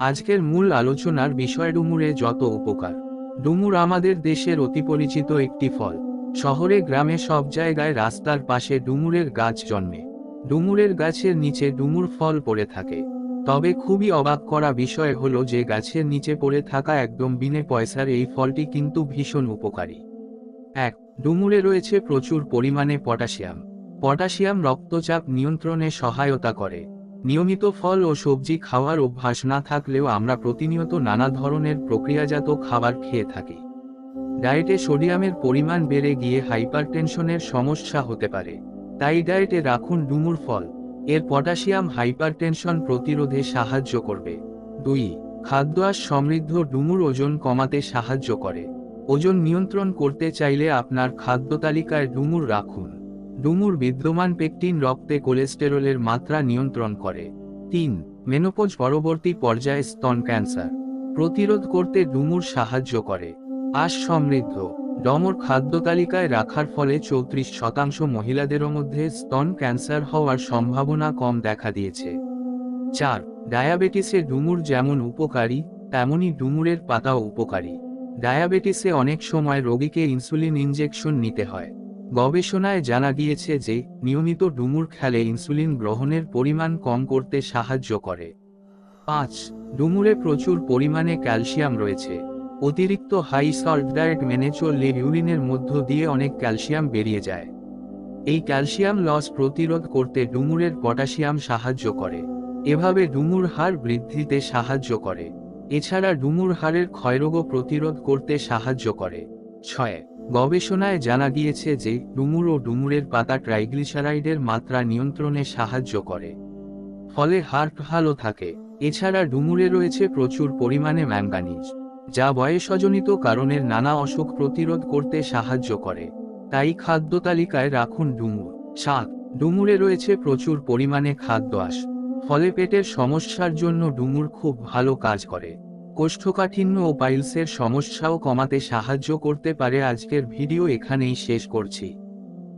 আজকের মূল আলোচনার বিষয় ডুমুরে যত উপকার। ডুমুর আমাদের দেশের অতি পরিচিত একটি ফল। শহরে গ্রামে সব জায়গায় রাস্তার পাশে ডুমুরের গাছ জন্মে। ডুমুরের গাছের নিচে ডুমুর ফল পড়ে থাকে। তবে খুবই অবাক করা বিষয় হলো যে গাছের নিচে পড়ে থাকা একদম বিনে পয়সার এই ফলটি কিন্তু ভীষণ উপকারী। এক, ডুমুরে রয়েছে প্রচুর পরিমাণে পটাশিয়াম। পটাশিয়াম রক্তচাপ নিয়ন্ত্রণে সহায়তা করে। নিয়মিত ফল ও সবজি খাওয়ার অভ্যাস না থাকলেও আমরা প্রতিনিয়ত নানা ধরনের প্রক্রিয়াজাত খাবার খেয়ে থাকি। ডায়েটে সোডিয়ামের পরিমাণ বেড়ে গিয়ে হাইপারটেনশনের সমস্যা হতে পারে। তাই ডায়েটে রাখুন ডুমুর ফল। এর পটাশিয়াম হাইপারটেনশন প্রতিরোধে সাহায্য করবে। দুই খাদ্যাস সমৃদ্ধ ডুমুর ওজন কমাতে সাহায্য করে। ওজন নিয়ন্ত্রণ করতে চাইলে আপনার খাদ্য তালিকায় ডুমুর রাখুন। ডুমুর বিদ্যমান পেকটিন রক্তে কোলেস্টেরলের মাত্রা নিয়ন্ত্রণ করে। তিন, মেনোপোজ পরবর্তী পর্যায়ে স্তন ক্যান্সার। প্রতিরোধ করতে ডুমুর সাহায্য করে। আশ সমৃদ্ধ। ডমর খাদ্য তালিকায় রাখার ফলে চৌত্রিশ শতাংশ মহিলাদের মধ্যে স্তন ক্যান্সার হওয়ার সম্ভাবনা কম দেখা দিয়েছে। চার, ডায়াবেটিসে ডুমুর যেমন উপকারী তেমনই ডুমুরের পাতাও উপকারী। ডায়াবেটিসে অনেক সময় রোগীকে ইনসুলিন ইনজেকশন নিতে হয়। গবেষণায় জানা গিয়েছে যে, নিয়মিত ডুমুর খেলে ইনসুলিন গ্রহণের পরিমাণ কম করতে সাহায্য করে। পাঁচ, ডুমুরে প্রচুর পরিমাণে ক্যালসিয়াম রয়েছে। অতিরিক্ত হাই সল্ট ডায়েট মেনে চললে ইউরিনের মধ্য দিয়ে অনেক ক্যালসিয়াম বেরিয়ে যায়। এই ক্যালসিয়াম লস প্রতিরোধ করতে ডুমুরের পটাশিয়াম সাহায্য করে। এভাবে ডুমুর হার বৃদ্ধিতে সাহায্য করে। এছাড়া ডুমুর হাড়ের ক্ষয়রোগও প্রতিরোধ করতে সাহায্য করে। ছয় গবেষণায় জানা গিয়েছে যে ডুমুর ও ডুমুরের পাতা ট্রাইগ্লিসারাইডের মাত্রা নিয়ন্ত্রণে সাহায্য করে, ফলে হার্ট ভালো থাকে। এছাড়া ডুমুরে রয়েছে প্রচুর পরিমাণে ম্যাঙ্গানিজ যা বয়সজনিত কারণের নানা অসুখ প্রতিরোধ করতে সাহায্য করে। তাই খাদ্য তালিকায় রাখুন ডুমুর। সাত, ডুমুরে রয়েছে প্রচুর পরিমাণে খাদ্য আস ফলে পেটের সমস্যার জন্য ডুমুর খুব ভালো কাজ করে। কোষ্ঠকাঠিন্য ও পাইলসের সমস্যাও কমাতে সাহায্য করতে পারে। আজকের ভিডিও এখানেই শেষ করছি।